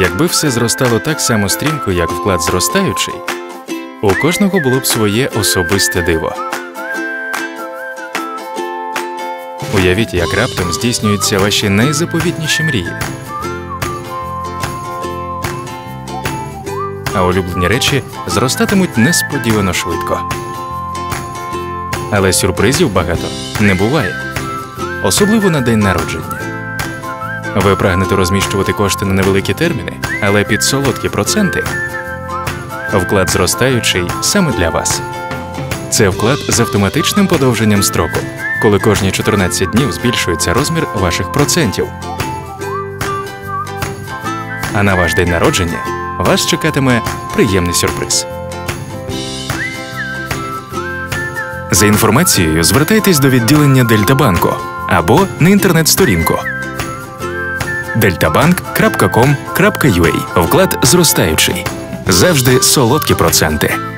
Якби все зростало так само стрімко, як вклад зростаючий, у кожного було б своє особисте диво. Уявіть, як раптом здійснюються ваші найзаповітніші мрії. А улюблені речі зростатимуть несподівано швидко. Але сюрпризів багато не буває, особливо на день народження. Ви прагнете розміщувати кошти на невеликі терміни, але під солодкі проценти. Вклад зростаючий саме для вас. Це вклад з автоматичним подовженням строку, коли кожні 14 днів збільшується розмір ваших процентів. А на ваш день народження вас чекатиме приємний сюрприз. За інформацією звертайтесь до відділення Дельтабанку або на інтернет-сторінку deltabank.com.ua Вклад зростаючий. Завжди солодкі проценти.